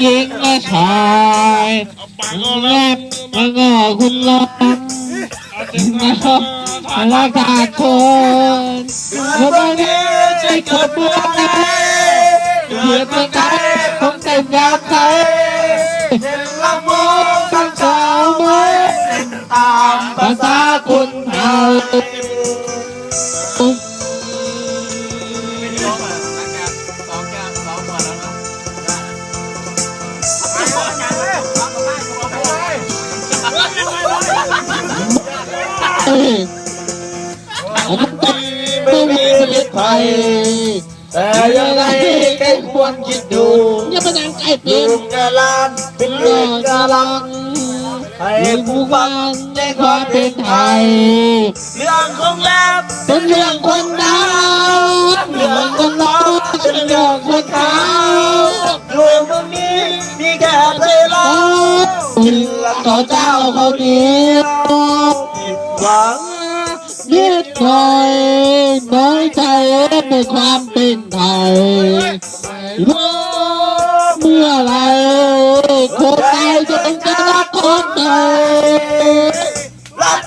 หญิงและชายแลบแล้วก็คุณลองนะครับราคาคนขบวนนี้ใช่ขบวนไหนเหยียบเมืองไทย ไม่มีชีวิตไทยแต่ยังไงก็ควรคิดดูอย่าไปนั่งใกล้ลุเปียงกะลานเป็นเรื่องกะลังให้ผู้ฟังในความเป็นไทยเรื่องของแลบเป็นเรื่องคนดาวเรื่องคนร้องเป็นเรื่องคนขาวอยู่เมืองนี้มีแค่เธอเรากิ นต่อเจ้าเขาวเหนียวหวังนิดหน่อยน้อยใจในความเป็นไทยว่าเมื่อไหรคนไทยจะจะรักคนไทยรัก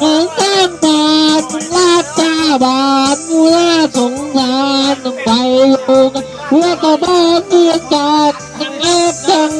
หนังแก้มตาสุราตาบาดมูลาสงสารต้องไปอยู่กันหัวตาบ้าเมื่อตาทั้งแอบทั้ง